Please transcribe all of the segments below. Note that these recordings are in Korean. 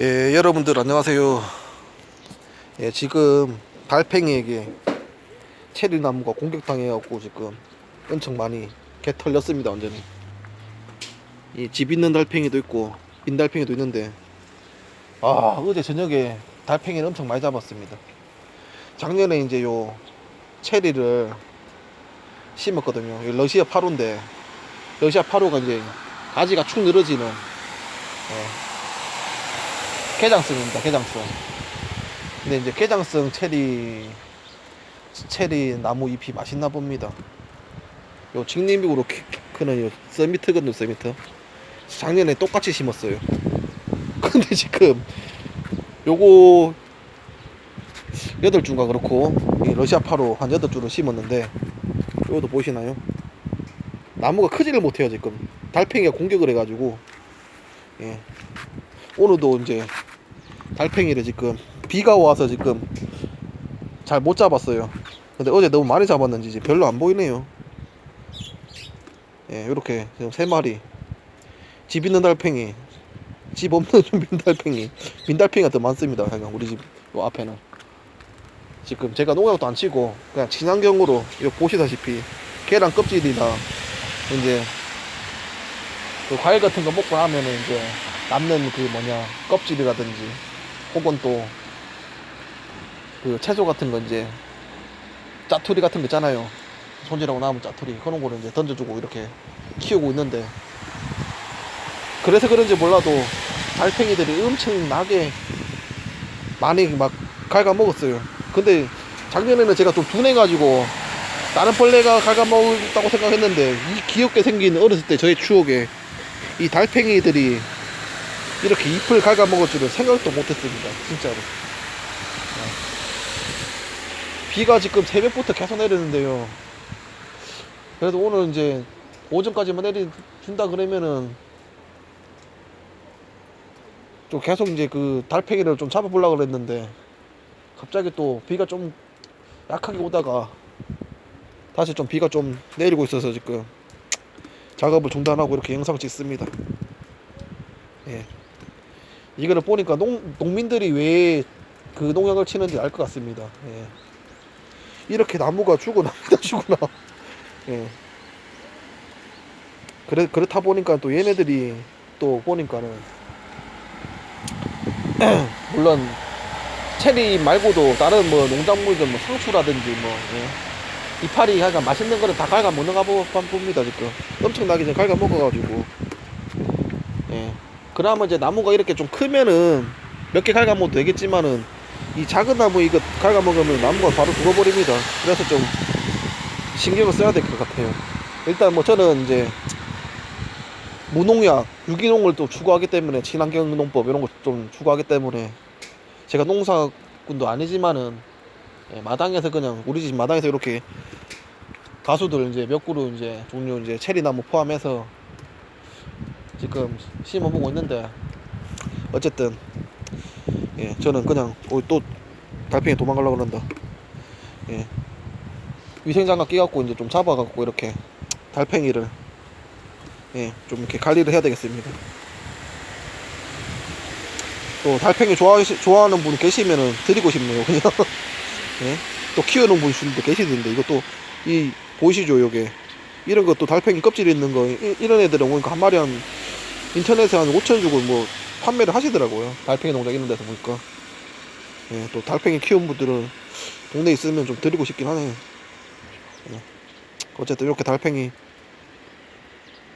예, 여러분들 안녕하세요. 예, 지금 달팽이에게 체리 나무가 공격당해갖고 지금 엄청 많이 개 털렸습니다, 완전히. 이 집 있는 달팽이도 있고 빈 달팽이도 있는데 아 어제 저녁에 달팽이를 엄청 많이 잡았습니다. 작년에 이제 요 체리를 심었거든요. 이 러시아 8호인데 러시아 8호가 이제 가지가 축 늘어지는 예, 개장성입니다. 개장성. 근데 이제 개장성 체리 체리 나무 잎이 맛있나 봅니다. 요 직립으로 키- 키- 크는 요 서미트거든요. 서미트. 작년에 똑같이 심었어요. 근데 지금 요거 여덟 주가 그렇고 이 러시아 파로 한 여덟 주를 심었는데 요것도 보이시나요? 나무가 크지를 못해요 지금 달팽이가 공격을 해가지고 예. 오늘도 이제 달팽이를 지금 비가 와서 지금 잘 못 잡았어요. 근데 어제 너무 많이 잡았는지 이제 별로 안 보이네요. 예, 이렇게 지금 세 마리. 집 있는 달팽이, 집 없는 빈 달팽이, 빈 달팽이가 더 많습니다. 그냥 우리 집 요 앞에는. 지금 제가 농약도 안 치고 그냥 친환경으로 이거 보시다시피 계란 껍질이나 이제 그 과일 같은 거 먹고 나면은 이제 남는 그 뭐냐 껍질이라든지 혹은 또 그 채소 같은 거 이제 짜투리 같은 거 있잖아요. 손질하고 남은 짜투리. 그런 거를 이제 던져주고 이렇게 키우고 있는데 그래서 그런지 몰라도 달팽이들이 엄청나게 많이 막 갉아먹었어요. 근데 작년에는 제가 좀 둔해가지고 다른 벌레가 갉아먹었다고 생각했는데 이 귀엽게 생긴 어렸을 때 저의 추억에 이 달팽이들이 이렇게 잎을 갉아먹을 줄은 생각도 못했습니다 진짜로. 네. 비가 지금 새벽부터 계속 내리는데요. 그래도 오늘 이제 오전까지만 내려준다 그러면은 좀 계속 이제 그 달팽이를 좀 잡아보려고 그랬는데 갑자기 또 비가 좀 약하게 오다가 다시 좀 비가 좀 내리고 있어서 지금 작업을 중단하고 이렇게 영상 찍습니다. 예. 이거를 보니까 농, 농민들이 왜 그 농약을 치는지 알 것 같습니다. 예. 이렇게 나무가 죽어납니다, 죽어나. 예. 그래, 그렇다 보니까 또 얘네들이 또 보니까는 물론 체리 말고도 다른 뭐 농작물들 뭐 상추라든지 뭐 예. 이파리 약간 맛있는 거를 다 갉아 먹는가 보- 봅니다 지금. 엄청나게 지금 갉아 먹어가지고. 예. 그나마 이제 나무가 이렇게 좀 크면은 몇 개 갉아 먹어도 되겠지만은 이 작은 나무 이거 갉아 먹으면 나무가 바로 죽어버립니다. 그래서 좀 신경을 써야 될 것 같아요. 일단 뭐 저는 이제 무농약 유기농을 또 추구하기 때문에 친환경 농법 이런 거 좀 추구하기 때문에 제가 농사꾼도 아니지만은 예, 마당에서 그냥 우리 집 마당에서 이렇게 가수들 이제 몇 그루 이제 종류 이제 체리나무 포함해서 지금 심어보고 있는데 어쨌든 예 저는 그냥 어, 또 달팽이 도망가려고 그런다. 예. 위생장갑 끼갖고 이제 좀 잡아갖고 이렇게 달팽이를 예 좀 이렇게 관리를 해야 되겠습니다. 또 달팽이 좋아 좋아하는 분 계시면은 드리고 싶네요 그냥 예? 또 키우는 분도 계시던데 이것도 이 보이시죠? 요게 이런 것도 달팽이 껍질 있는 거 이, 이런 애들은 보니까 한 마리 한 인터넷에 한 5천 주고 뭐 판매를 하시더라고요. 달팽이 농장 있는 데서 보니까. 예, 또 달팽이 키운 분들은 동네에 있으면 좀 드리고 싶긴 하네요. 예. 어쨌든 이렇게 달팽이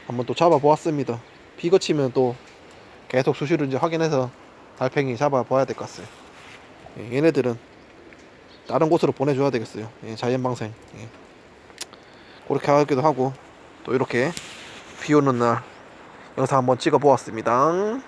한번 또 잡아 보았습니다. 비 그치면 또 계속 수시로 이제 확인해서 달팽이 잡아 봐야 될 것 같아요. 예, 얘네들은 다른 곳으로 보내줘야 되겠어요. 예, 자연 방생. 예. 그렇게 하기도 하고 또 이렇게 비 오는 날 영상 한번 찍어 보았습니다.